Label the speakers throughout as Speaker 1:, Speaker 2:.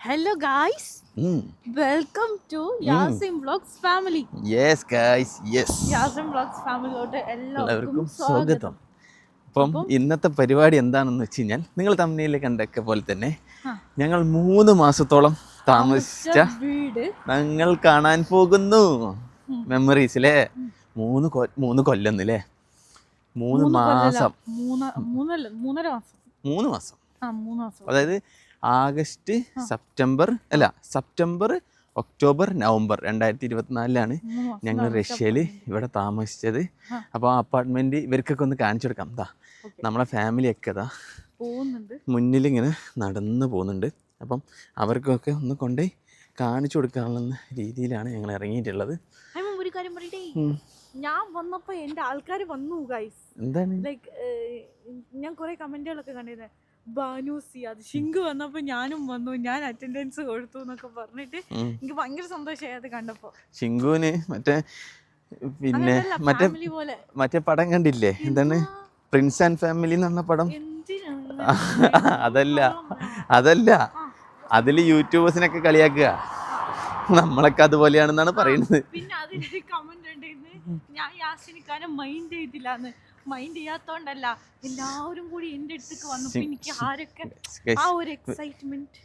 Speaker 1: Hello guys welcome to Yasim vlogs family
Speaker 2: yes guys yes
Speaker 1: Yasim vlogs ഫാമിലിയിലോട്ട് എല്ലാവർക്കും സ്വാഗതം.
Speaker 2: അപ്പം ഇന്നത്തെ പരിപാടി എന്താണെന്ന് വെച്ച് കഴിഞ്ഞാൽ നിങ്ങൾ തമ്മിൽ കണ്ടൊക്കെ പോലെ തന്നെ. ഞങ്ങൾ മൂന്ന് മാസത്തോളം താമസിച്ച
Speaker 1: വീട്.
Speaker 2: ഞങ്ങൾ കാണാൻ പോകുന്നു. മെമ്മറീസിലെ മൂന്ന് മൂന്ന് കൊല്ലന്നില്ലേ? മൂന്ന് മാസം.
Speaker 1: മൂന്ന് മൂന്നര മാസം.
Speaker 2: മൂന്ന് മാസം. അതായത് ആഗസ്റ്റ് സെപ്റ്റംബർ അല്ല സെപ്റ്റംബർ ഒക്ടോബർ നവംബർ രണ്ടായിരത്തി ഇരുപത്തിനാലിലാണ് ഞങ്ങൾ റഷ്യയിൽ ഇവിടെ താമസിച്ചത്. അപ്പോൾ ആ അപ്പാർട്ട്മെന്റ് ഇവർക്കൊക്കെ ഒന്ന് കാണിച്ചു കൊടുക്കാം.
Speaker 1: Okay.
Speaker 2: നമ്മളെ ഫാമിലി ഒക്കെ ദാ
Speaker 1: പോകുന്നുണ്ട്.
Speaker 2: മുന്നിൽ ഇങ്ങനെ നടന്നു പോകുന്നുണ്ട്. അപ്പം അവർക്കൊക്കെ ഒന്ന് കൊണ്ടുപോയി കാണിച്ചു കൊടുക്കാനുള്ള രീതിയിലാണ് ഞങ്ങൾ ഇറങ്ങിയിട്ടുള്ളത്.
Speaker 1: ഒരു കാര്യം പറയട്ടെ. ഞാൻ വന്നപ്പോ എന്റെ ആൾക്കാർ വന്നു ഗൈസ്
Speaker 2: എന്താണ്?
Speaker 1: ലൈക്ക് ഞാൻ കൊറേ കമന്റുകളൊക്കെ കണ്ടിരുന്നത് ബാനു അത് ഷിങ്ക് വന്നപ്പോ ഞാനും വന്നു ഞാൻ അറ്റൻഡൻസ് കൊടുത്തു എന്നൊക്കെ പറഞ്ഞിട്ട് എനിക്ക് ഭയങ്കര സന്തോഷമായി അത് കണ്ടപ്പോ.
Speaker 2: ശിങ്കുവിന് മറ്റേ പിന്നെ മറ്റേ മറ്റേ പടം കണ്ടില്ലേ? എന്താണ്? പ്രിൻസ് ആൻഡ് ഫാമിലി എന്ന് പറഞ്ഞ പടം? അതല്ല അതല്ല. അതിൽ യൂട്യൂബേഴ്സിനൊക്കെ കളിയാക്കുക. നമ്മളൊക്കെ അതുപോലെയാണെന്നാണ് പറയുന്നത്.
Speaker 1: പിന്നെ അതിനൊരു കമന്റ് ഉണ്ടായിരുന്നു ഞാൻ യാസിനിക്കാനെ മൈൻഡ് ചെയ്തില്ലാന്ന്. മൈൻഡ് ചെയ്യാത്തോണ്ടല്ല എല്ലാവരും കൂടി എന്റെ അടുത്തേക്ക് വന്നു. എനിക്ക് ആരൊക്കെ ആ ഒരു എക്സൈറ്റ്മെന്റ്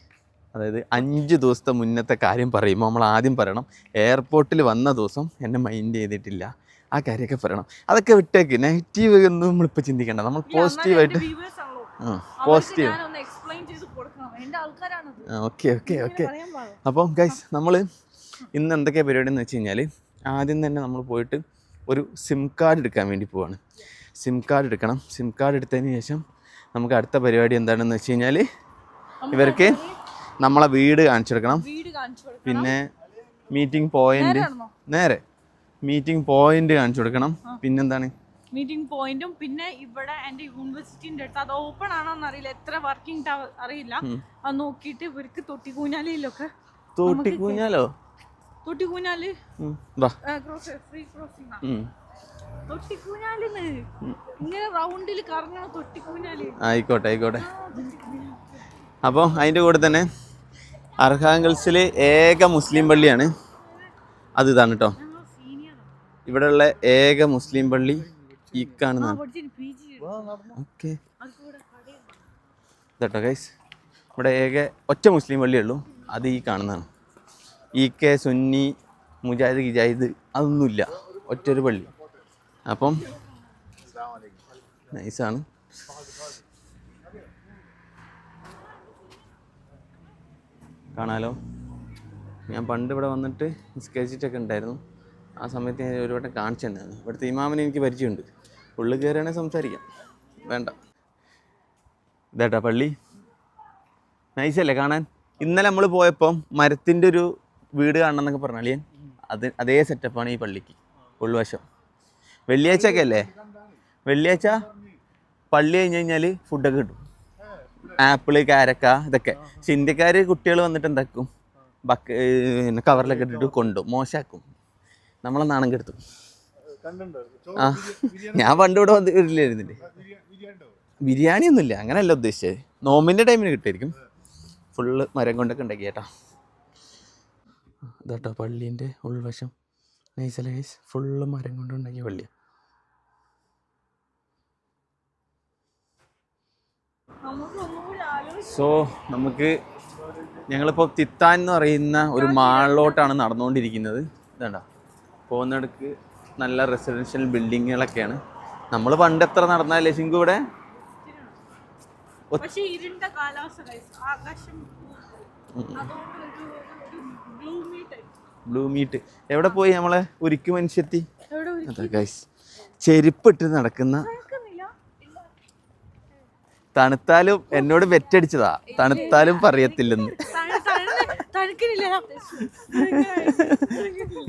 Speaker 2: അതായത് അഞ്ച് ദിവസത്തെ മുന്നത്തെ കാര്യം പറയുമ്പോൾ നമ്മൾ ആദ്യം പറയണം എയർപോർട്ടിൽ വന്ന ദിവസം എന്നെ മൈൻഡ് ചെയ്തിട്ടില്ല. ആ കാര്യമൊക്കെ പറയണം. അതൊക്കെ വിട്ടേക്ക്. നെഗറ്റീവ് ഒന്നും നമ്മളിപ്പോൾ ചിന്തിക്കേണ്ട. നമ്മൾ പോസിറ്റീവായിട്ട് പോസിറ്റീവ് ഓക്കെ ഓക്കെ ഓക്കെ അപ്പം ഗൈസ് നമ്മൾ ഇന്ന് എന്തൊക്കെയാണ് പരിപാടി എന്ന് വെച്ച് കഴിഞ്ഞാൽ ആദ്യം തന്നെ നമ്മൾ പോയിട്ട് ഒരു സിം കാർഡ് എടുക്കാൻ വേണ്ടി പോവാണ്. സിം കാർഡ് എടുക്കണം. സിം കാർഡ് എടുത്തതിന് ശേഷം നമുക്ക് അടുത്ത പരിപാടി എന്താണെന്ന് വെച്ച് കഴിഞ്ഞാൽ ഇവർക്ക് നമ്മളെ വീട്
Speaker 1: കാണിച്ചു കൊടുക്കണം.
Speaker 2: പിന്നെ മീറ്റിംഗ് പോയിന്റ് നേരെ മീറ്റിംഗ് പോയിന്റ് കാണിച്ചു കൊടുക്കണം. പിന്നെന്താണ്?
Speaker 1: മീറ്റിംഗ് പോയിന്റും പിന്നെ ഇവിടെ എന്റെ യൂണിവേഴ്സിറ്റിന്റെ അടുത്ത് അത് ഓപ്പൺ ആണോന്ന് അറിയില്ല. എത്ര വർക്കിംഗ് അറിയില്ല. അത് നോക്കിയിട്ട് ഇവർക്ക് തൊട്ടിക്കൂഞ്ഞാലിലൊക്കെ
Speaker 2: തൊട്ടിക്കൂഞ്ഞാലോ? തൊട്ടിക്കൂഞ്ഞാൽ
Speaker 1: ഫ്രീ ക്രോസിംഗ് റൗണ്ടിൽ
Speaker 2: ആയിക്കോട്ടെ ആയിക്കോട്ടെ. അപ്പോൾ അതിന്റെ കൂടെ തന്നെ അർഹാങ്കൽസിൽ ഏക മുസ്ലിം പള്ളിയാണ്. അത് ഇതാണ് കേട്ടോ ഇവിടെയുള്ള ഏക മുസ്ലിം പള്ളി ഈ ഓക്കെ. ഇതട്ടോ ഗൈസ് ഇവിടെ ഏക ഒറ്റ മുസ്ലിം പള്ളിയുള്ളൂ അത് ഈ കാണുന്നതാണ്. ഈ കെ സുന്നി മുജാഹിദ് ഗിജാഹിദ് അതൊന്നുമില്ല. ഒറ്റൊരു പള്ളി. അപ്പം നൈസാണ്. കാണാലോ? ഞാൻ പണ്ട് ഇവിടെ വന്നിട്ട് നിസ്കരിച്ചിട്ടൊക്കെ ഉണ്ടായിരുന്നു. ആ സമയത്ത് ഞാൻ ഒരു വട്ടം കാണിച്ചിട്ടുണ്ടായിരുന്നു. ഇവിടുത്തെ ഇമാമിനെ എനിക്ക് പരിചയമുണ്ട്. ഉള്ളിൽ കയറുകയാണെങ്കിൽ സംസാരിക്കാം. വേണ്ട. ഇതേട്ടാ പള്ളി. നൈസല്ലേ കാണാൻ? ഇന്നലെ നമ്മൾ പോയപ്പം മരത്തിന്റെ ഒരു വീട് കാണണം എന്നൊക്കെ പറഞ്ഞാൽ അത് അതേ സെറ്റപ്പാണ് ഈ പള്ളിക്ക്. ഉൾവശം. വെള്ളിയാഴ്ച ഒക്കെ അല്ലേ? വെള്ളിയാഴ്ച പള്ളി കഴിഞ്ഞ് കഴിഞ്ഞാൽ ഫുഡൊക്കെ കിട്ടും. ആപ്പിൾ കാരക്ക ഇതൊക്കെ. പക്ഷെ ഇന്ത്യക്കാർ കുട്ടികൾ വന്നിട്ട് എന്താക്കും? ബക്ക് പിന്നെ കവറിലൊക്കെ ഇട്ടിട്ട് കൊണ്ടും മോശമാക്കും നമ്മളെ നാണം കെടുത്തും. ആ ഞാൻ പണ്ട് ഇവിടെ വരില്ലായിരുന്നില്ലേ ബിരിയാണി ഒന്നുമില്ല അങ്ങനെയല്ല ഉദ്ദേശിച്ചത്. നോമ്പിന്റെ ടൈമിന് കിട്ടിയിരിക്കും ഫുള്ള് മരം കൊണ്ടൊക്കെ ഉണ്ടാക്കി കേട്ടോ ഇതാട്ടോ പള്ളീന്റെ ഉൾവശം. നൈസല ഗൈസ് ഫുള്ള് മരം
Speaker 1: കൊണ്ടുണ്ടാക്കിയ വള്ളിയ
Speaker 2: സോ നമുക്ക് ഞങ്ങളിപ്പോൾ തിത്താൻ എന്ന് പറയുന്ന ഒരു മാളിലോട്ടാണ് നടന്നുകൊണ്ടിരിക്കുന്നത്. ഇതാണ്ട. പോകുന്നിടക്ക് നല്ല റെസിഡൻഷ്യൽ ബിൽഡിങ്ങുകളൊക്കെയാണ് നമ്മൾ പണ്ട് എത്ര നടന്നാലേ ശിങ്കു ഇവിടെ.
Speaker 1: ആകാശം
Speaker 2: ബ്ലൂ മീറ്റ് എവിടെ പോയി നമ്മളെ? ഉരുക്ക് മനുഷ്യത്തി. ഗൈസ് ചെരുപ്പിട്ട് നടക്കുന്ന തണുത്താലും എന്നോട് വെറ്റടിച്ചതാ. തണുത്താലും പറയത്തില്ലെന്ന്.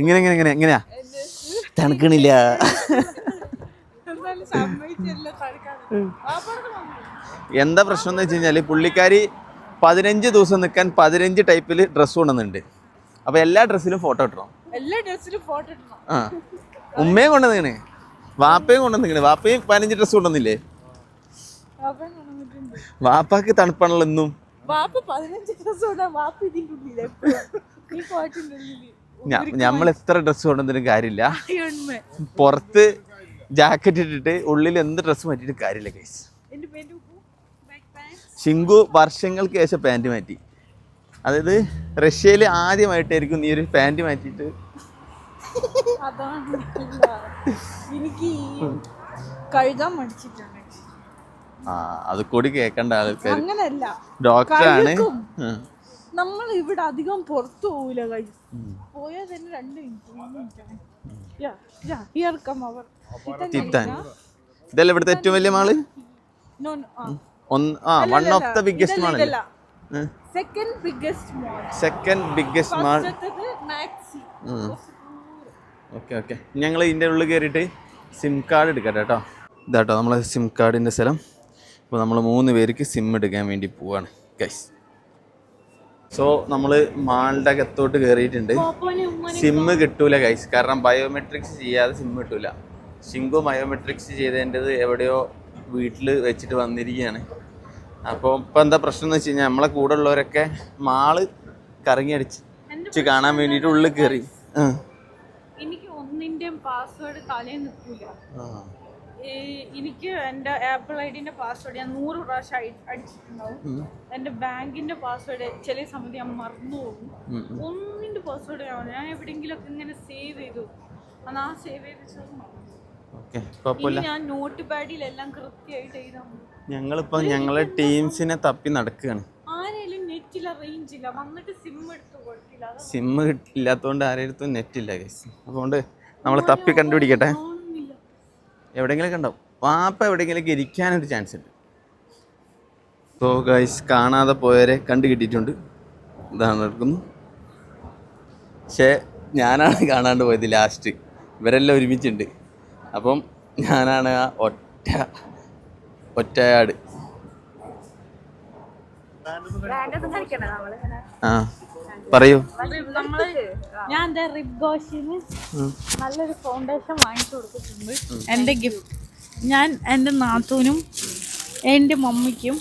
Speaker 2: ഇങ്ങനെ ഇങ്ങനെ ഇങ്ങനെ എങ്ങനെയാ തണുക്കണില്ല. എന്താ പ്രശ്നം എന്ന് വെച്ച് കഴിഞ്ഞാൽ പുള്ളിക്കാരി പതിനഞ്ച് ദിവസം നിൽക്കാൻ പതിനഞ്ച് ടൈപ്പിൽ ഡ്രസ്സ് കൊണ്ടുവന്നിട്ടുണ്ട്. അപ്പോൾ എല്ലാ ഡ്രസ്സിലും ഫോട്ടോ ഇട്ടണം
Speaker 1: എല്ലാ ഡ്രസ്സിലും ഫോട്ടോ ഇട്ടണം
Speaker 2: ആ. ഉമ്മയും കൊണ്ടുവന്നു വാപ്പയും കൊണ്ടുവന്നു വാപ്പയും പതിനഞ്ച് ഡ്രസ്സ് കൊണ്ടുവന്നില്ലേ? വാപ്പാക്ക് തണുപ്പാണല്ലോ എന്നും നമ്മൾ എത്ര ഡ്രസ്സ് കൊണ്ടുവന്നിട്ടും കാര്യമില്ല. പുറത്ത് ജാക്കറ്റ് ഇട്ടിട്ട് ഉള്ളിൽ എന്ത് ഡ്രസ്സ് മാറ്റിയിട്ട് കാര്യമില്ല ഗൈസ് ശിങ്കു വർഷങ്ങൾക്ക് ശേഷം പാന്റ് മാറ്റി. അതായത് റഷ്യയിൽ ആദ്യമായിട്ടായിരിക്കും നീ ഒരു
Speaker 1: പാന്റ് ഇല്ല. എനിക്ക് കഴുകാൻ മടിച്ചിട്ടാണ്
Speaker 2: ആ അത് കൂടി കേക്കണ്ട ആൾക്കാർ
Speaker 1: അങ്ങനല്ല.
Speaker 2: ഡോക്ടറാണ്
Speaker 1: നമ്മൾ ഇവിടെ അധികം പുറത്തു പോവില്ല കഴി പോയാൽ തന്നെ രണ്ട് മിനിറ്റ്
Speaker 2: ഇതല്ല ഇവിടുത്തെ ഏറ്റവും വലിയ മാൾ ആ. One of the biggest mall
Speaker 1: second biggest mall
Speaker 2: second biggest mall
Speaker 1: Maxi
Speaker 2: okay okay ഞങ്ങൾ ഇതിന്റെ ഉള്ളിൽ കയറിയിട്ട് സിം കാർഡ് എടുക്കട്ടെ കേട്ടോ. ഇതാട്ടോ നമ്മളെ സിം കാർഡിന്റെ സ്ഥലം. അപ്പോൾ നമ്മൾ മൂന്ന് പേർക്ക് സിം എടുക്കാൻ വേണ്ടി പോവാണ് ഗൈസ് സോ നമ്മൾ മാളുടെ അകത്തോട്ട് കയറിയിട്ടുണ്ട് സിമ്മ് കിട്ടൂല ഗൈസ് കാരണം ബയോമെട്രിക്സ് ചെയ്യാതെ സിം കിട്ടൂല. ഷിങ്കു ബയോമെട്രിക്സ് ചെയ്തതിന്റെത് എവിടെയോ വീട്ടിൽ വെച്ചിട്ട് വന്നിരിക്കുകയാണ്. അപ്പോൾ ഇപ്പം എന്താ പ്രശ്നം എന്ന് വെച്ച് കഴിഞ്ഞാൽ നമ്മളെ കൂടെ ഉള്ളവരൊക്കെ മാൾ കറങ്ങി അടിച്ച് കാണാൻ വേണ്ടിയിട്ട് ഉള്ളിൽ കയറി
Speaker 1: എനിക്ക് ഒന്നിന്റെയും പാസ്വേഡ് തലയിൽ നിൽക്കില്ല എനിക്ക് എന്റെ ആപ്പിൾ ഐ ഡിന്റെ പാസ്വേഡ് ഞാൻ നൂറ് പ്രാവശ്യം അടി- അടിച്ചിട്ടുണ്ടാവും. എന്റെ ബാങ്കിന്റെ പാസ്വേഡ് ചില സമയത്ത് ഞാൻ മറന്നു പോകും. ഒന്നിന്റെ പാസ്വേഡ് ഞാൻ എവിടെയെങ്കിലും ഒക്കെ ഇങ്ങനെ സേവ് ചെയ്തു. അന്ന് ആ സേവ് ചെയ്ത് വെച്ചത് മറന്നു.
Speaker 2: ഓക്കെ കുഴപ്പമില്ല
Speaker 1: ഇനി ഞാൻ നോട്ട് പാഡിലെല്ലാം കൃത്യമായിട്ട് എഴുതാൻ പോകും
Speaker 2: ഞങ്ങളിപ്പോൾ ഞങ്ങളെ ടീംസിനെ തപ്പി നടക്കുകയാണ്.
Speaker 1: സിം
Speaker 2: കിട്ടില്ലാത്തതുകൊണ്ട് ആരെടുത്തും നെറ്റ് ഇല്ല ഗൈസ് അതുകൊണ്ട് നമ്മൾ തപ്പി കണ്ടുപിടിക്കട്ടെ.
Speaker 1: എവിടെങ്കിലും
Speaker 2: കണ്ടോ ഉണ്ടാവും. വാപ്പ എവിടെങ്കിലും ഇരിക്കാനൊരു ചാൻസ് ഉണ്ട്. സോ ഗൈസ് കാണാതെ പോയവരെ കണ്ടു കിട്ടിയിട്ടുണ്ട്. ഇതാണ് നടക്കുന്നു. പക്ഷേ ഞാനാണ് കാണാണ്ട് പോയത് ലാസ്റ്റ് ഇവരെല്ലാം ഒരുമിച്ചുണ്ട്. അപ്പം ഞാനാണ് ആ ഒറ്റ ഒറ്റയാട്. ആ പറയൂ.
Speaker 1: നമ്മൾ ഞാൻ എന്താ റിബ് ഗോഷിന് നല്ലൊരു ഫൗണ്ടേഷൻ വാങ്ങിച്ചു കൊടുത്തിട്ടുണ്ട്. എന്റെ ഗിഫ്റ്റ് ഞാൻ എന്റെ നാത്തൂനും എന്റെ മമ്മിക്കും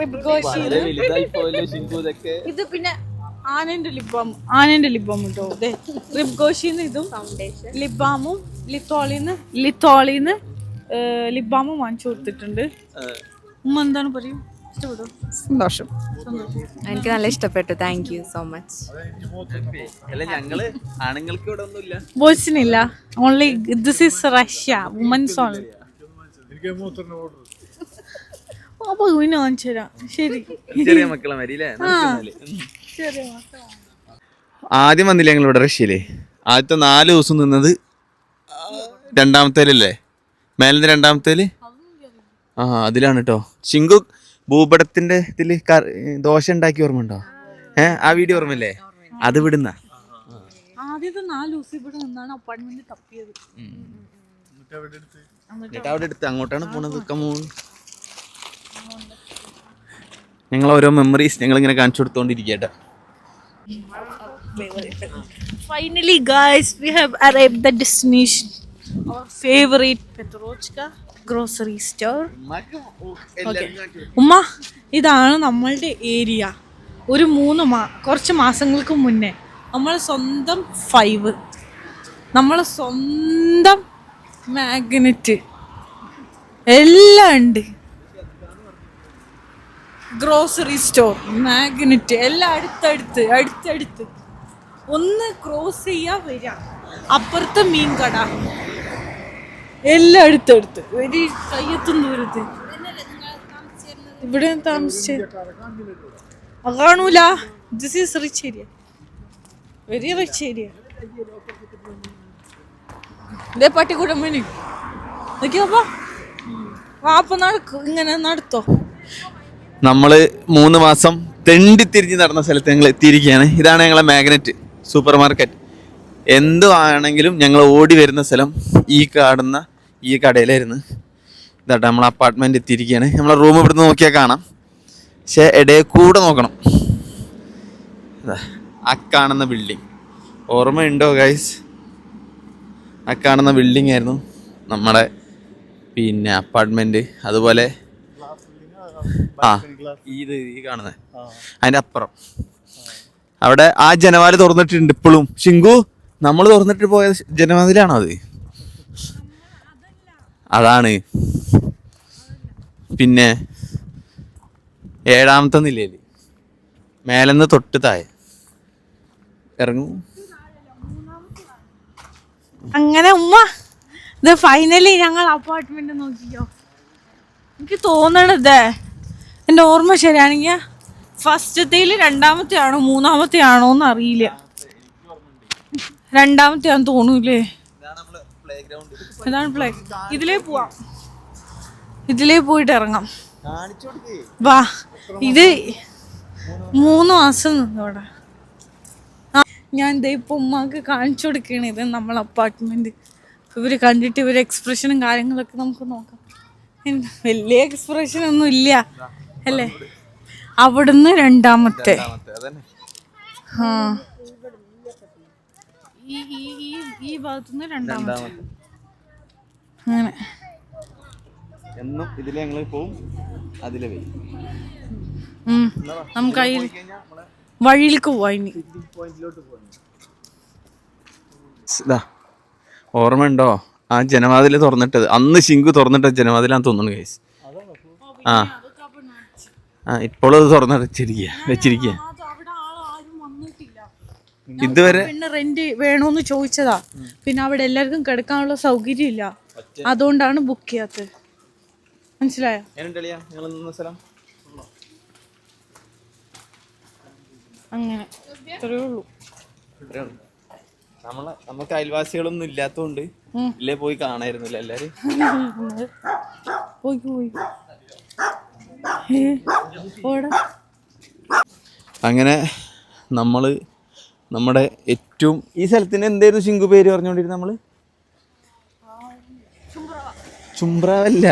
Speaker 1: റിബ് ഗോഷിന് ഇത് പിന്നെ ആനന്റെ ലിബാം ആനന്റെ ലിബാം കേട്ടോ അതെ റിബ് ഗോഷിന്ന് ഇതും ലിബാമും ലിത്തോളിന്ന് ലിത്തോളിന്ന് ലിബാമും വാങ്ങിച്ചു കൊടുത്തിട്ടുണ്ട്. ഉമ്മ എന്താണ് പറയും? ഇഷ്ടപ്പെട്ടോ?
Speaker 3: സന്തോഷം. എനിക്ക് നല്ല ഇഷ്ടപ്പെട്ടു. താങ്ക് യു സോ മച്ച്
Speaker 2: അല്ല ഞങ്ങൾ ആണുങ്ങൾക്ക് ഇവിടെ ഒന്നുമില്ല.
Speaker 1: ബോയ്സിനില്ല. Only this is Russia women's only അപ്പൊ പിന്നെ കാണിച്ചു തരാം. ശരി.
Speaker 2: ചെറിയ മക്കളെ
Speaker 1: മരിയില്ലേ
Speaker 2: ആദ്യം വന്നില്ല ഞങ്ങൾ ഇവിടെ റഷ്യയിലെ? ആദ്യത്തെ നാല് ദിവസം നിന്നത് രണ്ടാമത്തേലല്ലേ? മേലിന്റെ രണ്ടാമത്തേൽ? ആ അതിലാണ് കേട്ടോ ചിങ്കു ഭൂപടത്തിന്റെ ഇതിൽ ദോശ ഉണ്ടാക്കി ഓർമ്മ ഉണ്ടോ? ഏ ആ വീഡിയോ ഓർമ്മല്ലേ അത് വിടുന്ന
Speaker 1: ആദ്യത്തെ നാല് ദിവസം ഇവിടെ നിന്നാണ് അപ്പാർട്ട്മെന്റ് തപ്പിയത്.
Speaker 2: എന്നിട്ട് അവിടെ എടുത്ത് അങ്ങോട്ടാണ് പോണത്. കമോൺ ഞങ്ങൾ ഓരോ മെമ്മറീസ് ഞങ്ങൾ ഇങ്ങനെ കാണിച്ചു കൊടുത്തോണ്ടിരിക്കട്ടെ
Speaker 1: Finally, guys, we have arrived the destination. Our favorite Petrochka grocery store. ഉമ്മ ഇതാണ് നമ്മളുടെ ഏരിയ ഒരു മൂന്ന് മാ കുറച്ച് മാസങ്ങൾക്ക് മുന്നേ നമ്മൾ സ്വന്തം ഫൈവ് നമ്മളെ സ്വന്തം മാഗ്നറ്റ് എല്ലാം ഉണ്ട് ഗ്രോസറി സ്റ്റോർ മാഗ്നറ്റ് എല്ലാം അടുത്തടുത്ത് അടുത്തടുത്ത്. ഒന്ന് ക്രോസ് ചെയ്യാ വരിക അപ്പുറത്തെ മീൻ കട. എല്ലാം അടുത്തടുത്ത്. ഒരു കയ്യെത്തും ദൂരത്ത്. ഇവിടെ താമസിച്ച. കാണൂല. This is rich area very rich area ഇതേ പട്ടിക്കൂടമ്മന് നോക്കിയപ്പോ വാപ്പ നടക്കും. ഇങ്ങനെ നടത്തോ.
Speaker 2: നമ്മൾ മൂന്ന് മാസം തെണ്ടി തിരിഞ്ഞ് നടന്ന സ്ഥലത്ത് ഞങ്ങൾ എത്തിയിരിക്കുകയാണ്. ഇതാണ് ഞങ്ങളെ മാഗ്നറ്റ് സൂപ്പർ മാർക്കറ്റ് എന്തു ആണെങ്കിലും ഞങ്ങൾ ഓടി വരുന്ന സ്ഥലം ഈ കാണുന്ന ഈ കടയിലായിരുന്നു. ഇതാട്ടെ നമ്മൾ അപ്പാർട്ട്മെന്റ് എത്തിയിരിക്കുകയാണ്. നമ്മളെ റൂം ഇവിടുന്ന് നോക്കിയാൽ കാണാം. പക്ഷേ ഇടയിൽ കൂടെ നോക്കണം. ആ കാണുന്ന ബിൽഡിംഗ് ഓർമ്മയുണ്ടോ ഗൈസ് ആ കാണുന്ന ബിൽഡിംഗ് ആയിരുന്നു നമ്മുടെ പിന്നെ അപ്പാർട്ട്മെന്റ് അതുപോലെ ആ ഇത് ഈ കാണുന്നത് അതിന്റെ അപ്പുറം. അവിടെ ആ ജനവാൽ തുറന്നിട്ടുണ്ട് ഇപ്പോഴും ശിങ്കു നമ്മൾ തുറന്നിട്ട് പോയ ജനവാതിലാണോ അത്? അതാണ്. പിന്നെ ഏഴാമത്തെ നിലയിൽ മേലെന്ന് തൊട്ട് താഴെ. ഇറങ്ങൂ.
Speaker 1: അങ്ങനെ ഉമ്മ. ഇത് ഫൈനലി ഞങ്ങൾ അപ്പാർട്ട്മെന്റ് നോക്കിയോ? എനിക്ക് തോന്നണത്. എന്റെ ഓർമ്മ ശരിയാണെങ്കിൽ ഫസ്റ്റത്തേൽ രണ്ടാമത്തെ ആണോ മൂന്നാമത്തെ ആണോ എന്ന് അറിയില്ല. രണ്ടാമത്തെ ആണെന്ന് തോന്നൂലേ ഇതാണ് പ്ലേ ഇതിലേ പോവാം. ഇതിലേ പോയിട്ട് ഇറങ്ങാം. വാ ഇത് മൂന്ന് മാസം നിന്നോടെ ഞാൻ ദേ ഇപ്പൊ ഉമ്മാക്ക് കാണിച്ചു കൊടുക്കുകയാണ് ഇത് നമ്മൾ അപ്പാർട്ട്മെന്റ് ഇവർ കണ്ടിട്ട് ഇവർ എക്സ്പ്രഷനും കാര്യങ്ങളൊക്കെ നമുക്ക് നോക്കാം. വലിയ എക്സ്പ്രഷൻ ഒന്നും ഇല്ല. അല്ലേ? അവിടുന്ന് രണ്ടാമത്തെ. ആ ഈ ഈ ഈ ഈ ഭാഗത്തുനിന്ന് രണ്ടാമത്തെ. അങ്ങനെ.
Speaker 2: എന്നും ഇതിൽ ഞങ്ങൾ പോവും അതിലെ വരും.
Speaker 1: ഉം. നമുക്ക് അതിൽ വഴിയിലേക്ക് പോവാ ഇനി.
Speaker 2: ഓർമ്മയുണ്ടോ ആ ജനവാതിൽ തുറന്നിട്ടത്. അന്ന് ശിങ്കു തുറന്നിട്ട ജനവാതിലാന്ന് തോന്നുന്നു കേസ് ആ. ആ ഇപ്പോഴും അത് തുറന്നടച്ചിരിക്കുക വെച്ചിരിക്കുക ഇതുവരെ
Speaker 1: പിന്നെ റെന്റ് വേണോന്ന് ചോദിച്ചതാ. പിന്നെ അവിടെ എല്ലാവർക്കും കിടക്കാനുള്ള സൗകര്യം ഇല്ല അതുകൊണ്ടാണ് ബുക്ക് ചെയ്യാത്തത്. മനസ്സിലായോ? അങ്ങനെ. ഇത്രയേ ഉള്ളൂ.
Speaker 2: നമ്മളെ നമുക്ക് അയൽവാസികളൊന്നും ഇല്ലാത്തോണ്ട് ഇല്ലേ പോയി കാണായിരുന്നില്ല എല്ലാരും?
Speaker 1: പോയി പോയി.
Speaker 2: അങ്ങനെ നമ്മൾ നമ്മുടെ ഏറ്റവും ഈ സ്ഥലത്തിന് എന്തായിരുന്നു ശിങ്കു പേര് പറഞ്ഞുകൊണ്ടിരുന്നത് നമ്മൾ? ചുംബ്രാവല്ല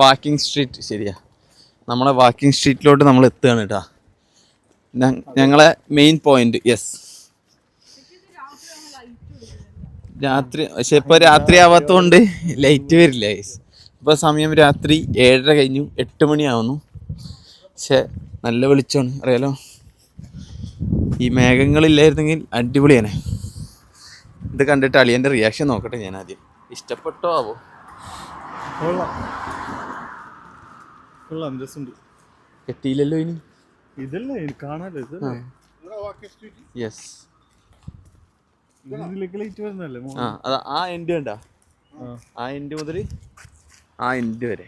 Speaker 2: വാക്കിംഗ് സ്ട്രീറ്റ്. ശരിയാ. നമ്മളെ വാക്കിംഗ് സ്ട്രീറ്റിലോട്ട് നമ്മൾ എത്തുകയാണ് കേട്ടോ. ഞങ്ങളെ മെയിൻ പോയിന്റ് യെസ്. രാത്രി പക്ഷെ ഇപ്പൊ രാത്രി ആവാത്തോണ്ട് ലൈറ്റ് വരില്ല guys. ഇപ്പൊ സമയം രാത്രി ഏഴര കഴിഞ്ഞു എട്ട് മണിയാവുന്നു. പക്ഷെ നല്ല വെളിച്ചമാണ് അറിയാലോ? ഈ മേഘങ്ങളില്ലായിരുന്നെങ്കിൽ അടിപൊളിയാണ് ഇത് കണ്ടിട്ട് അളിയന്റെ റിയാക്ഷൻ നോക്കട്ടെ ഞാൻ ആദ്യം ഇഷ്ടപ്പെട്ടോ ആവോ? എത്തിയില്ലല്ലോ ഇനി?
Speaker 4: ഇതല്ലേ ഇത് കാണാലോ ഇതല്ലേ?
Speaker 2: യെസ് ആ ആ എൻഡ് വേണ്ട.
Speaker 4: ആ.
Speaker 2: എൻഡ് മുതൽ ആ എൻഡ് വരെ.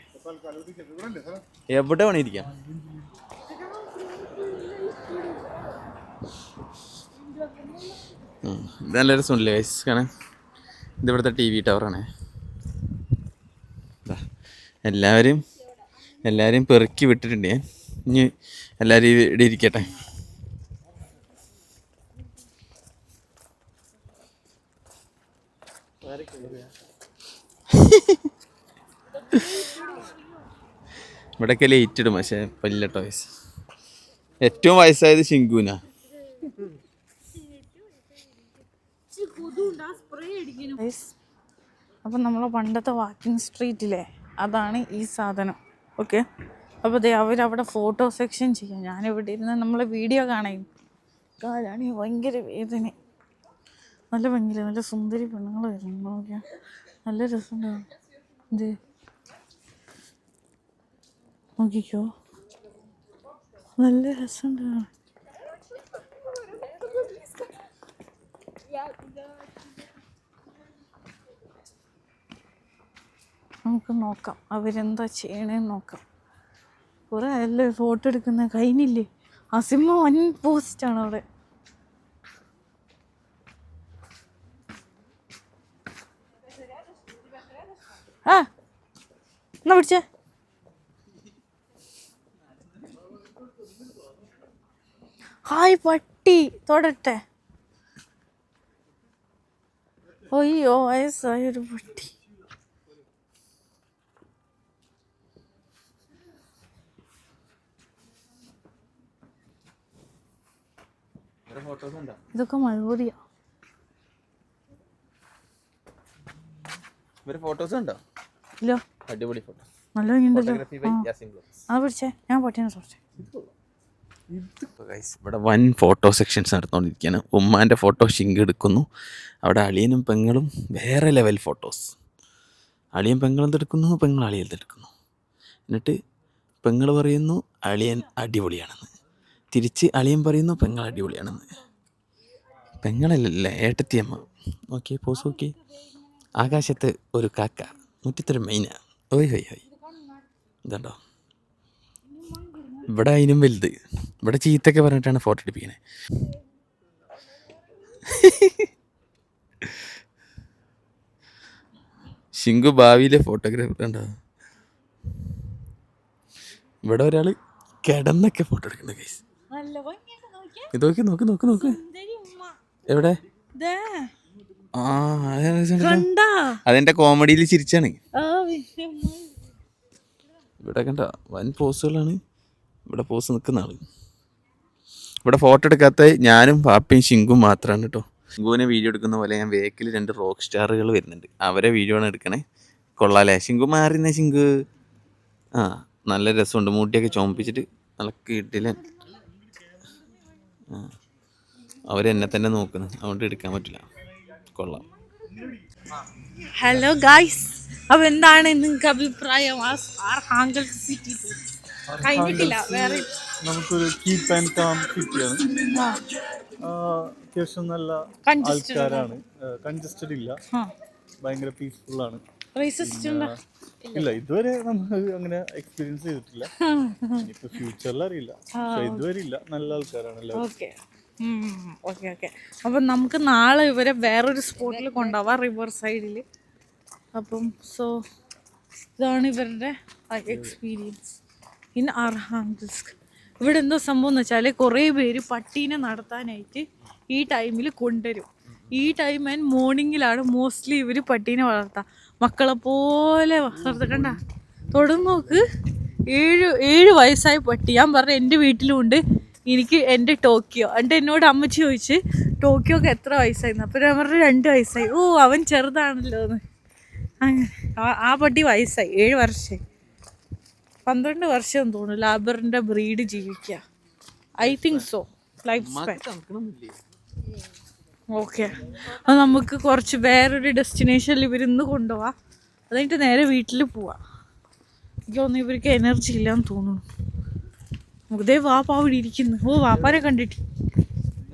Speaker 2: എവിടെ വേണിരിക്കാം ഇത് നല്ല രസമുണ്ടല്ലേ ഗൈസ് കാണാൻ ഇത് ഇവിടുത്തെ ടി വി ടവറാണ്. എല്ലാവരും എല്ലാവരും പെറുക്കി വിട്ടിട്ടുണ്ട് ഞാൻ. ഇനി എല്ലാവരും ഇവിടെ ഇരിക്കട്ടെ. ഇവിടെയൊക്കെ ലേറ്റ് ഇടും പക്ഷേ പല്ലട്ടോ വയസ്സ് ഏറ്റവും വയസ്സായത് ശിങ്കുന.
Speaker 1: അപ്പം നമ്മളെ പണ്ടത്തെ വാക്കിംഗ് സ്ട്രീറ്റിലെ അതാണ് ഈ സാധനം. ഓക്കെ അപ്പോൾ ദേ അവരവിടെ ഫോട്ടോ സെക്ഷൻ ചെയ്യാം. ഞാനിവിടെ ഇരുന്ന് നമ്മളെ വീഡിയോ കാണുകയും കാലാണ് ഭയങ്കര വേദന. നല്ല ഭയങ്കര നല്ല സുന്ദരി പെണ്ണുങ്ങൾ വരുന്നു. നോക്കിയാൽ നല്ല രസമുണ്ടാവും ഇത് നോക്കിക്കോ. നല്ല രസമുണ്ടാവും നമുക്ക് നോക്കാം. അവരെന്താ ചെയ്യണേന്ന് നോക്കാം. കുറേ അല്ലേ ഫോട്ടോ എടുക്കുന്ന. കഴിഞ്ഞില്ലേ? അസിമ വൻ പോസ്റ്റാണ് അവിടെ. ആ എന്നാ പിടിച്ചേ? ഹായ് പട്ടി. തൊടട്ടെ. അയ്യോ വയസ്സായൊരു പട്ടി. ഇതൊക്കെ മഴപൊടിയാ.
Speaker 2: ഇവർ ഫോട്ടോസ് ഉണ്ടോ
Speaker 1: ഇല്ലോ.
Speaker 2: അടിപൊളി ഫോട്ടോ
Speaker 1: നല്ല ഭംഗിയുണ്ടല്ലോ. പിടിച്ചേ. ഞാൻ പട്ടിനെ
Speaker 2: ഗൈസ് ഇവിടെ വൻ ഫോട്ടോ സെക്ഷൻസ് നടന്നുകൊണ്ടിരിക്കുകയാണ് ഉമ്മാന്റെ ഫോട്ടോ ഷിങ്ക് എടുക്കുന്നു. അവിടെ അളിയനും പെങ്ങളും വേറെ ലെവൽ ഫോട്ടോസ് അളിയൻ പെങ്ങളും എടുക്കുന്നു പെങ്ങൾ എടുക്കുന്നു എന്നിട്ട് പെങ്ങൾ പറയുന്നു അളിയൻ അടിപൊളിയാണെന്ന്. തിരിച്ച് അളിയൻ പറയുന്നു പെങ്ങൾ അടിപൊളിയാണെന്ന്. പെങ്ങളല്ലേ ഏട്ടത്തിയമ്മ. ഓക്കെ പോസ് ഓക്കെ ആകാശത്ത് ഒരു കാക്ക മുറ്റത്തൊരു മൈന. ഓയ് ഹോയ് ഹോയ് ഇതുണ്ടോ? ഇവിടെ അതിനും വലുത്. ഇവിടെ ചീത്തൊക്കെ പറഞ്ഞിട്ടാണ് ഫോട്ടോ എടുപ്പിക്കണേ. ശിങ്കു ഭാവിയിലെ ഫോട്ടോഗ്രാഫർ കണ്ടോ? ഇവിടെ ഒരാൾ കിടന്നൊക്കെ ഫോട്ടോ എടുക്കണ്ട കൈസ്
Speaker 1: നല്ല ഭംഗിയുണ്ട് നോക്കിയേ.
Speaker 2: ഇത് നോക്കി നോക്ക് നോക്ക്. എവിടെ? ആ അതെന്റെ കോമഡിയിൽ ചിരിച്ചാണ്. ഇവിടെ കണ്ട? വൻ പോസുകളാണ് ഇവിടെ പോസ് നിൽക്കുന്ന ആൾ. ഇവിടെ ഫോട്ടോ എടുക്കാത്ത ഞാനും പാപ്പയും ശിങ്കും മാത്രമാണ് കേട്ടോ ശിങ്കുവിനെ വീഡിയോ എടുക്കുന്ന പോലെ ഞാൻ വേക്കിൽ രണ്ട് റോക്ക് സ്റ്റാറുകൾ വരുന്നുണ്ട്. അവരെ വീഡിയോ ആണ് എടുക്കണേ. കൊള്ളാലേ ശിങ്കു മാറിയുന്ന ശിങ്കു. ആ നല്ല രസമുണ്ട്. മൂട്ടിയൊക്കെ ചോമ്പിച്ചിട്ട് നല്ല കിട്ടില്ല അവരെന്നെ തന്നെ നോക്കുന്നു. അതുകൊണ്ട് എടുക്കാൻ പറ്റില്ല. കൊള്ളാം.
Speaker 1: ഹലോ ഗായ്സ് അപ്പൊ എന്താണ് നിങ്ങൾക്ക് അഭിപ്രായം? സിറ്റി കഴിഞ്ഞിട്ടില്ല വേറെ
Speaker 4: നമുക്കൊരു കീപ്പ് ആൻഡ് കാം
Speaker 1: കിട്ടിയാണ്
Speaker 4: അത്യാവശ്യം നല്ല ആൾക്കാരാണ്. കൺജസ്റ്റഡ് ഇല്ല. ഭയങ്കര പീസ്ഫുൾ ആണ്. ഇല്ല ഇതുവരെ നമ്മൾ അങ്ങനെ എക്സ്പീരിയൻസ് ചെയ്തിട്ടില്ല. ഇപ്പൊ ഫ്യൂച്ചറിൽ അറിയില്ല. പക്ഷെ ഇതുവരെ ഇല്ല. നല്ല ആൾക്കാരാണ് എല്ലാവരും.
Speaker 1: ഓക്കെ. Okay okay. അപ്പം നമുക്ക് നാളെ ഇവരെ വേറൊരു സ്പോട്ടിൽ കൊണ്ടുപോവാം റിവർ സൈഡിൽ അപ്പം സോ ഇതാണ് ഇവരുടെ എക്സ്പീരിയൻസ് ഇൻ അർഹാങ്കൽസ്ക് ഇവിടെ എന്തോ സംഭവം എന്ന് വെച്ചാൽ കുറേ പേര് പട്ടീനെ നടത്താനായിട്ട് ഈ ടൈമിൽ കൊണ്ടുവരും. ഈ ടൈം ആൻഡ് മോർണിംഗിലാണ് മോസ്റ്റ്ലി ഇവർ പട്ടീനെ വളർത്തുക മക്കളെ പോലെ വളർത്തക്കണ്ട തുടർന്ന് നോക്ക്. ഏഴ് ഏഴ് വയസ്സായി പട്ടി. ഞാൻ പറഞ്ഞ എന്റെ വീട്ടിലും ഉണ്ട്. എനിക്ക് എന്റെ ടോക്കിയോ. എന്റെ എന്നോട് അമ്മച്ചി ചോദിച്ച് ടോക്കിയോക്ക് എത്ര വയസ്സായിരുന്നു അപ്പോൾ പറഞ്ഞു രണ്ട് വയസ്സായി. ഓ അവൻ ചെറുതാണല്ലോ എന്ന് അങ്ങനെ. ആ പട്ടി വയസ്സായി. ഏഴ് വർഷമായി പന്ത്രണ്ട് വർഷം തോന്നുന്നു ലാബറിന്റെ ബ്രീഡ് ജീവിക്കുക. I think so life span okay അത് നമുക്ക് കുറച്ച് വേറൊരു ഡെസ്റ്റിനേഷനിൽ ഇവരിന്ന് കൊണ്ടുപോവാം. അത് കഴിഞ്ഞിട്ട് നേരെ വീട്ടിൽ പോവാം. എനിക്ക് തോന്നുന്നു ഇവർക്ക് എനർജി ഇല്ലാന്ന് തോന്നുന്നു. അതേ വാപ്പ അവിടെ ഇരിക്കുന്നു. ഓ വാപ്പാനെ കണ്ടിട്ട്.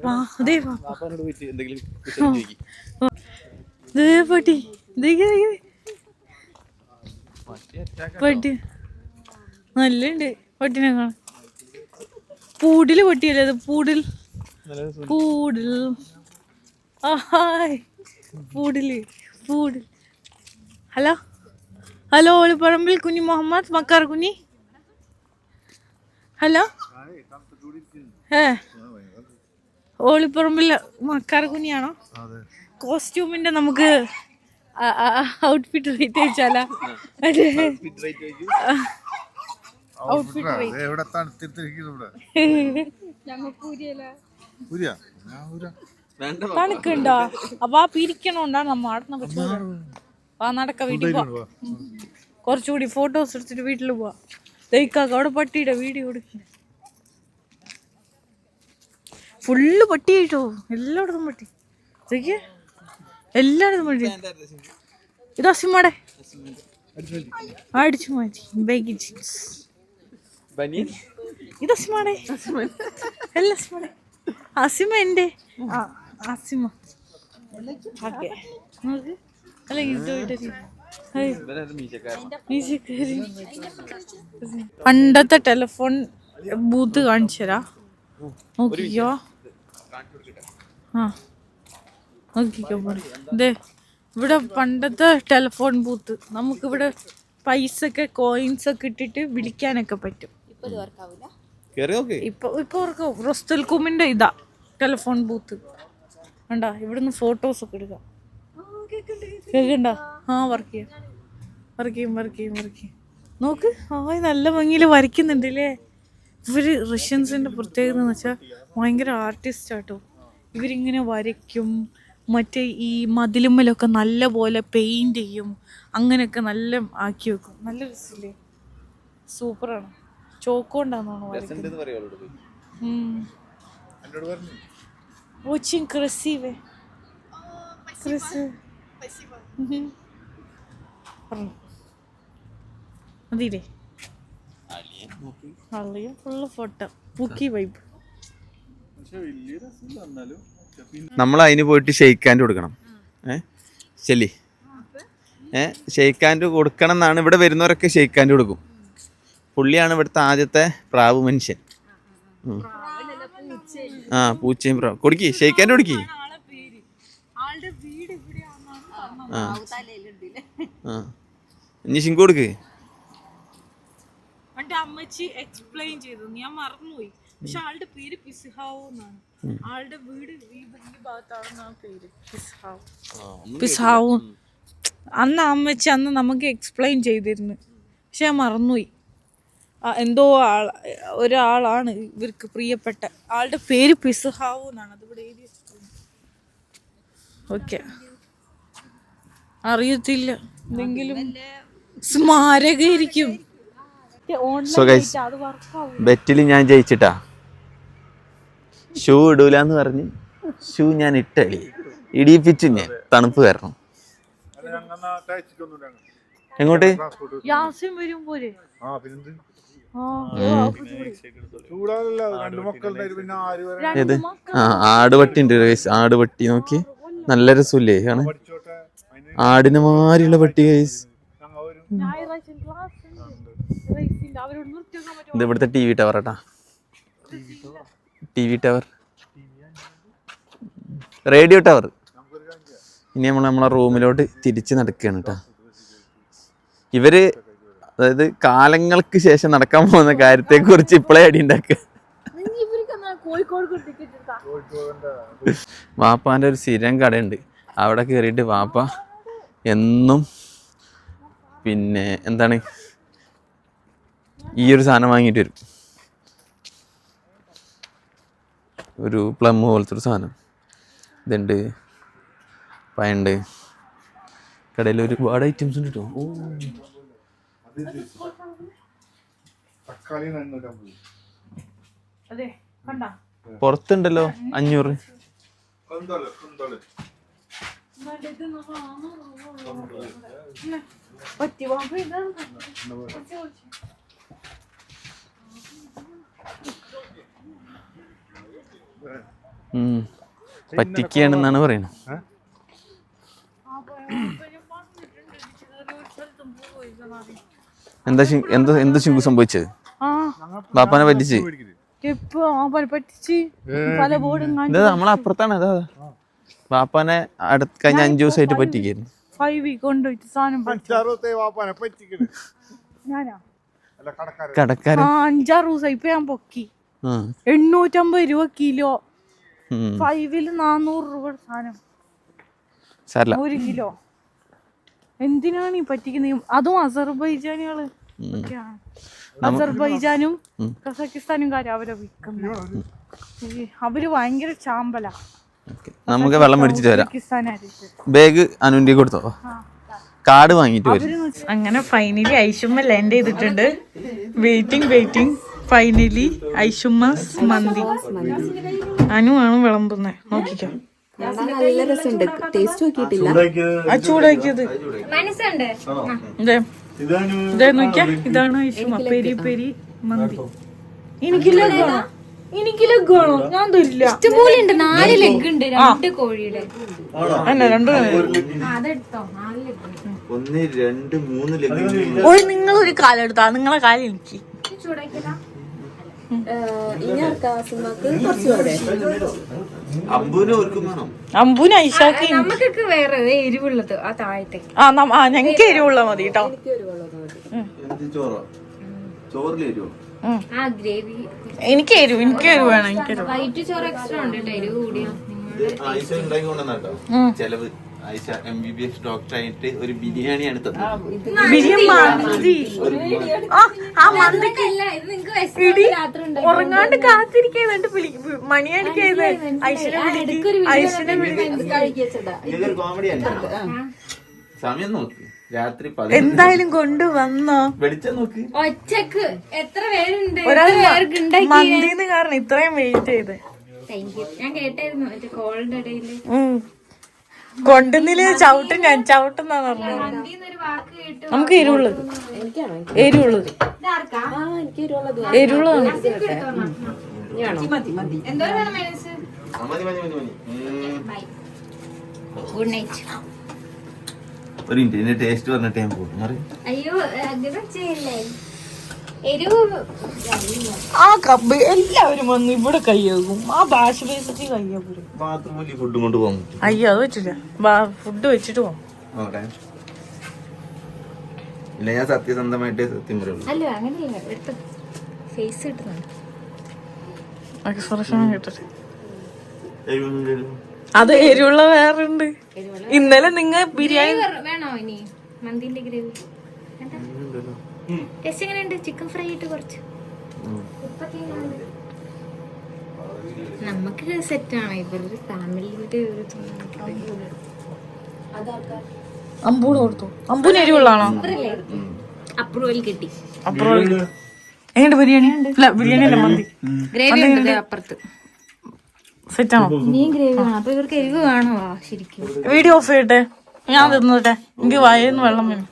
Speaker 1: വാ
Speaker 2: ദേ
Speaker 1: ദേ പട്ടി. ദേ ദേ, ദേ. പട്ടി. നല്ലുണ്ട്. പൊട്ടിനെ കാണാൻ. പൂടിൽ പൊട്ടിയല്ലേ അത്? പൂടിൽ. പൂടിൽ. ആഹായ്. പൂടിൽ. പൂടിൽ. ഹലോ? ഹലോ ഒളിപ്പറമ്പിൽ കുഞ്ഞി മുഹമ്മദ് മക്കാർ കുഞ്ഞി. ഹലോ? ഏ. ഓളിപ്പറമ്പിൽ മക്കാർ കുഞ്ഞിയാണോ? കോസ്റ്റ്യൂമിന്റെ നമുക്ക് ഔട്ട്ഫിറ്റ് റേറ്റ് വെച്ചാലാ ഔട്ട്ഫിറ്റ്
Speaker 5: എവിടെ ഇവിടെ.
Speaker 1: തണുക്കുണ്ടോ? അപ്പൊ ആ പിരിക്കണോണ്ടാണ് നമ്മ ആടുന്ന പറ്റുന്നത് ആ നടക്ക വീട്ടിൽ പോവാ. കുറച്ചുകൂടി ഫോട്ടോസ് എടുത്തിട്ട് വീട്ടിൽ പോവാ. ദൈക്കാക്ക അവിടെ പട്ടിയുടെ വീഡിയോ എടുക്കുന്നു ഫുള്ള് പട്ടി എല്ലായിടത്തും പട്ടി. ഇതൊക്കെ എല്ലായിടത്തും പട്ടി. ഇത് അസിമാടെ അടിച്ചു മാറ്റി. ബേഗി ജീൻസ്
Speaker 2: ബനിയൻ
Speaker 1: ഇത് അസിമാടെ അല്ല അസിമാടെ അസിമ എന്റെ ആ അസിമ. ഓക്കെ. നോക്ക് അല്ലെങ്കിൽ ഇത്. മീശക്കാരി. പണ്ടത്തെ ടെലിഫോൺ ബൂത്ത് കാണിച്ചു തരാ. നോക്കിക്കോ. ആ. നോക്കിക്കോ. ദേ ഇവിടെ പണ്ടത്തെ ടെലിഫോൺ ബൂത്ത്. നമുക്കിവിടെ പൈസ ഒക്കെ കോയിൻസ് ഒക്കെ ഇട്ടിട്ട് വിളിക്കാനൊക്കെ പറ്റും.
Speaker 2: കയറി നോക്ക്.
Speaker 1: ഇപ്പൊ ഇപ്പൊ ഓർക്കോ റൊസ്തൽ കുമിന്റെ ഇതാ ടെലിഫോൺ ബൂത്ത്. വേണ്ട ഇവിടുന്ന് ഫോട്ടോസ് ഒക്കെ എടുക്കാം. കേൾക്കണ്ട ആ വർക്ക് ചെയ്യാം. വർക്ക് ചെയ്യും വർക്ക് ചെയ്യും വർക്ക് ചെയ്യും. നോക്ക് ആ നല്ല ഭംഗിയിൽ വരയ്ക്കുന്നുണ്ട് അല്ലേ ഇവർ റഷ്യൻസിന്റെ പ്രത്യേകത എന്ന് വെച്ചാൽ ഭയങ്കര ആർട്ടിസ്റ്റ് ആട്ടോ. ഇവരിങ്ങനെ വരയ്ക്കും മറ്റേ ഈ മതിലുമ്മലൊക്കെ നല്ല പോലെ പെയിന്റ് ചെയ്യും അങ്ങനെയൊക്കെ നല്ല ആക്കി വെക്കും. നല്ല രസമില്ലേ? സൂപ്പറാണ്. ചോക്കോണ്ടാന്നാണ്
Speaker 2: രസമുണ്ടെന്ന് പറയോ അവളോട് പോയി?
Speaker 5: എന്നോട് പറഞ്ഞു
Speaker 1: Очень красивый. Красивый. Мгм. പറഞ്ഞു. മതിയില്ലേ
Speaker 2: അളിയൻ നോക്കി.
Speaker 1: അള്ളിയ ഫുള്ള് ഫോട്ടോ പൂക്കി വൈബ്
Speaker 4: പക്ഷെ വലിയ രസമില്ല എന്നാലും പിന്നെ
Speaker 2: നമ്മൾ അതിന് പോയിട്ട് ഷെയ്ക്ക് ഹാൻഡ് കൊടുക്കണം ഏ ശരി ഏ ഷെയ്ക്ക് ഹാൻഡ് കൊടുക്കണം എന്നാണ് ഇവിടെ വരുന്നവരൊക്കെ ഷെയ്ക്ക് ഹാൻഡ് കൊടുക്കും പുള്ളിയാണ് ഇവിടുത്തെ ആദ്യത്തെ പ്രാവ് മനുഷ്യൻ. ആ പൂച്ചയും പ്രാവ് കൊടുക്കി ഷെയ്ക്കാൻ ഹാൻഡ് കൊടുക്കി.
Speaker 1: ആളുടെ വീട് എവിടെയാണെന്നാണ്
Speaker 2: ആ. ആ. ഇനി ശിങ്കു കൊടുക്ക്.
Speaker 1: എന്റെ അമ്മച്ചി എക്സ്പ്ലെയിൻ ചെയ്തു. ഞാൻ മറന്നുപോയി. പക്ഷെ ആളുടെ പേര് പിസ്ഹാവോ എന്നാണ്. ആളുടെ വീട് ഈ ഈ ഭാഗത്താണെന്നാണ് പേര്. പിസ്ഹാവോ. പിസ്ഹാവോ. അന്ന് അമ്മച്ചി അന്ന് നമുക്ക് എക്സ്പ്ലെയിൻ ചെയ്തിരുന്നു. പക്ഷെ ഞാൻ മറന്നുപോയി. എന്തോ ആൾ ഒരാളാണ് ഇവർക്ക് പ്രിയപ്പെട്ട. ആളുടെ പേര് പിസുഹാവു എന്നാണ്. അതിവിടെ എഴുതി വെച്ചിട്ടുണ്ട്. ഓക്കെ. അറിയത്തില്ല. എന്തെങ്കിലും സ്മാരകമായിരിക്കും
Speaker 2: ബെറ്റിൽ ഞാൻ ജയിച്ചിട്ടാ. ഷൂ ഇടൂലെന്ന് പറഞ്ഞ് ഷൂ ഞാൻ ഇട്ടളി. ഇടിയിപ്പിച്ചു ഞാൻ തണുപ്പ് കാരണം. എങ്ങോട്ട്?
Speaker 5: യാസിം
Speaker 1: യാസിൻ വരും പോലെ
Speaker 2: ഏത്? ആ ആടുപട്ടി ഉണ്ട് ഗൈസ് ആടുവട്ടി നോക്കി. നല്ല രസമില്ലേ? ആണ്. ആടിന് മാറിയുള്ള പട്ടി ഗൈസ് ഇത് ഇവിടുത്തെ ടി വി ടവർ കേട്ടാ T V tower. Radio tower. ഇനി നമ്മൾ നമ്മളെ റൂമിലോട്ട് തിരിച്ച് നടക്കുകയാണ് കേട്ടോ ഇവർ അതായത് കാലങ്ങൾക്ക് ശേഷം നടക്കാൻ പോകുന്ന കാര്യത്തെ കുറിച്ച് ഇപ്പോഴേ അടി ഉണ്ടാക്കുക
Speaker 1: വാപ്പാന്റെ
Speaker 2: വാപ്പാന്റെ ഒരു സ്ഥിരം കടയുണ്ട്. അവിടെ കയറിയിട്ട് വാപ്പ എന്നും പിന്നെ എന്താണ് ഈ ഒരു സാധനം വാങ്ങിയിട്ട് വരും. ഒരു പ്ലം പോലത്തെ ഒരു സാധനം. ഇതുണ്ട്. പയണ്ട് കടയിൽ ഒരുപാട് ഐറ്റംസ് ഉണ്ട് കേട്ടോ ഓ.
Speaker 5: തക്കാളി
Speaker 1: അതെ കണ്ട?
Speaker 2: പുറത്തുണ്ടല്ലോ അഞ്ഞൂറ്. പറ്റിക്കാണെന്നാണ്. പറ്റിക്കുകയാണെന്നാണ് പറയുന്നത്. എന്താ എന്താ എന്താ ശിങ്കു സംഭവിച്ചത്?
Speaker 1: ആ.
Speaker 2: ബാപ്പാനെ പറ്റിച്ച്.
Speaker 1: എപ്പോ ആ പ- പറ്റിച്ച്? പല ബോർഡും
Speaker 2: ഇത് നമ്മളെ അപ്പുറത്താണ് അതാ ബാപ്പാനെ അടുത്ത് കഴിഞ്ഞ അഞ്ചു ദിവസമായിട്ട് പറ്റിക്കായിരുന്നു
Speaker 5: കടക്കാരൻ.
Speaker 2: കടക്കാരൻ.
Speaker 1: ആ അഞ്ചാറ് ദിവസം ഇപ്പൊ ഞാൻ പൊക്കി.
Speaker 2: ആ.
Speaker 1: എണ്ണൂറ്റമ്പത് രൂപ കിലോ. ഫൈവിൽ നാനൂറ് രൂപ സാധനം. ഒരു കിലോ. എന്തിനാണ് ഈ പറ്റിക്കുന്നത്? അതും അസർബൈജാനികൾ. അസർബൈജാനും കസാക്കിസ്ഥാനും കാര്യം അവരെ വിൽക്കുന്നത് ഈ അവർ ഭയങ്കര ചാമ്പല.
Speaker 2: നമുക്ക് വെള്ളം മേടിച്ചിട്ട് വരാം. ബാഗ് അനുവിന്റെ കൊടുത്തോ? കാർഡ് വാങ്ങിട്ട് വരും.
Speaker 1: അങ്ങനെ ഫൈനലി ഐഷുമ്മ ലാൻഡ് ചെയ്തിട്ടുണ്ട്. വെയിറ്റിംഗ് വെയിറ്റിംഗ് ഫൈനലി ഐഷുമ്മസ് മന്തി. അനു ആണ് വിളമ്പുന്നത് നോക്കിക്കോ.
Speaker 3: നല്ല രസമുണ്ട്. ടേസ്റ്റ് നോക്കിയിട്ടില്ല.
Speaker 1: ആ ചൂടാക്കിയത്. ഇതേ
Speaker 4: ഇതാണ്
Speaker 1: ഇതാണ് പെരി പെരി മന്തി. എനിക്ക് ലഗാണോ എനിക്ക് ലഗാണോ ഞാൻ തരില്ല
Speaker 6: നാല് ലെഗ് ഉണ്ട്. രണ്ട് കോഴിയുടെ
Speaker 1: രണ്ടു
Speaker 6: അതെടുത്തോ. നാല് ലെഗ്
Speaker 2: ഒന്ന് രണ്ട് മൂന്ന്
Speaker 1: ലഗ് നിങ്ങൾ ഒരു കാലം എടുത്താ നിങ്ങളെ കാലം എനിക്ക്.
Speaker 6: ചൂടാക്കിയതാ
Speaker 3: ഇനി ആർക്കാ സിനിമക്ക് കുറച്ച് കൂടെ
Speaker 2: അമ്പൂന്
Speaker 1: ഐഷാക്ക്.
Speaker 6: നമുക്കൊക്കെ വേറെ എരിവുള്ളത്. ആ താഴത്തെ.
Speaker 1: ആ ഞങ്ങക്ക് എരിവുള്ള മതി കേട്ടോ എനിക്ക് എരിവ്? എനിക്ക് എരിവ് വേണം എനിക്ക് എരിവ്.
Speaker 6: വൈറ്റ് ചോറ് എക്സ്ട്രാ ഉണ്ട് കേട്ടോ എരിവ് കൂടിയാ.
Speaker 2: ചെലവ്. Ayesha M B B S doctor ആയിട്ട് ഒരു ബിരിയാണിയാണ് തന്നത്.
Speaker 1: ഉറങ്ങാണ്ട് ഐശ്വര്യ
Speaker 2: ഇതൊരു കോമഡിയാണ് സമയം നോക്ക്. രാത്രി
Speaker 1: എന്തായാലും കൊണ്ടുവന്നോ?
Speaker 2: വെളിച്ചം നോക്ക്.
Speaker 6: ഒച്ചക്ക് എത്ര പേരുണ്ട്?
Speaker 1: മന്തിന്ന് കാരണം ഇത്രയും വെയിറ്റ് ചെയ്ത്.
Speaker 6: ഞാൻ കേട്ടായിരുന്നു. കോളിന്റെ ഇടയിൽ.
Speaker 1: ഉം. കൊണ്ടുവന്നില്ലേ? ചവിട്ടും ഞാൻ ചവിട്ടുന്നാന്ന് പറഞ്ഞു
Speaker 6: മന്തിന്നൊരു വാക്ക് കേട്ടു
Speaker 1: നമുക്ക് എരിവുള്ളത്. എരിവുള്ളത്.
Speaker 3: ആ എനിക്ക് എരിവുള്ളത്.
Speaker 6: ഗുഡ് നൈറ്റ്
Speaker 2: ഒരു മിനിറ്റ് ടേസ്റ്റ് പറഞ്ഞിട്ട് ഞാൻ പോകും.
Speaker 6: അയ്യോ അങ്ങനെ ചെയ്യല്ലേ
Speaker 1: ആ കബ് എല്ലാവരും വന്ന് ഇവിടെ കയ്യാകും ആ ഭാഷ ബേസിച്ച് കയ്യാകും
Speaker 2: ബാത്റൂമിൽ ഫുഡും കൊണ്ട് പോകാൻ പറ്റും.
Speaker 1: അയ്യോ അത് വെച്ചില്ല ഫുഡ് വെച്ചിട്ട്
Speaker 2: പോകും ഇല്ല ഞാൻ സത്യസന്ധമായിട്ട് സത്യം പറയുള്ളൂ.
Speaker 6: അല്ല അങ്ങനെയല്ല. എടുത്ത ഫേസ് കിട്ടുന്നുണ്ട്
Speaker 1: എക്സ്പ്രഷൻ കേട്ടിട്ട്
Speaker 2: എരിവൊന്നുമില്ലല്ലോ.
Speaker 1: അത് എരിവുള്ള വേറെ ഉണ്ട് ഇന്നലെ നിങ്ങൾ ബിരിയാണി
Speaker 6: വേണോ ഇനി? മന്തിന്റെ ഗ്രേവി. ടേസ്റ്റ് എങ്ങനെയുണ്ട് ചിക്കൻ ഫ്രൈ ആയിട്ട് കുറച്ച്? നമുക്ക് സെറ്റാണ്. ഇവരുടെ ഫാമിലിയുടെ ഒരു
Speaker 1: അമ്പൂട് കൊടുത്തു. അമ്പൂന് എരിവുള്ളാണോ
Speaker 6: അപ്രൂവൽ കിട്ടി.
Speaker 1: അപ്പുറം എങ്ങനെയുണ്ട് ബിരിയാണി? അല്ല ബിരിയാണി അല്ല മന്തി.
Speaker 6: ഗ്രേവി ഉണ്ട് അപ്പുറത്ത്.
Speaker 1: സെറ്റാണോ?
Speaker 6: ഗ്രേവി അപ്പൊ ഇവർക്ക് എരിവ് കാണോ ശരിക്കും.
Speaker 1: വീഡിയോ ഓഫ് ചെയ്യട്ടെ. ഞാൻ തിന്നോട്ടെ. എനിക്ക് വയന്ന് വെള്ളം വേണം.